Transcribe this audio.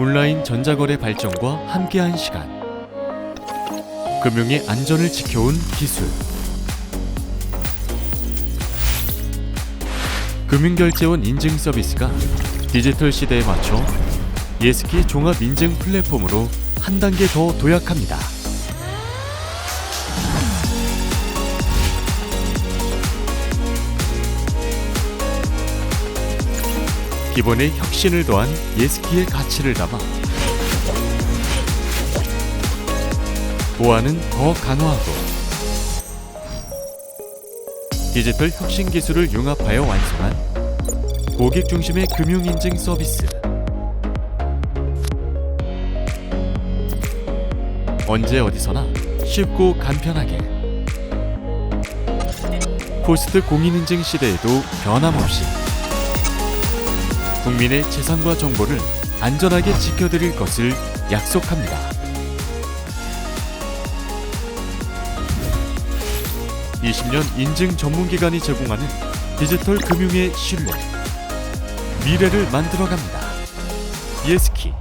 온라인 전자거래 발전과 함께한 시간. 금융의 안전을 지켜온 기술. 금융결제원 인증 서비스가 디지털 시대에 맞춰 예스키 종합 인증 플랫폼으로 한 단계 더 도약합니다. 기본에 혁신을 더한 예스키의 가치를 담아 보안은 더 강화하고 디지털 혁신 기술을 융합하여 완성한 고객 중심의 금융 인증 서비스. 언제 어디서나 쉽고 간편하게 포스트 공인인증 시대에도 변함없이 국민의 재산과 정보를 안전하게 지켜드릴 것을 약속합니다. (20년) 인증 전문기관이 제공하는 디지털 금융의 신뢰 미래를 만들어갑니다. 예스키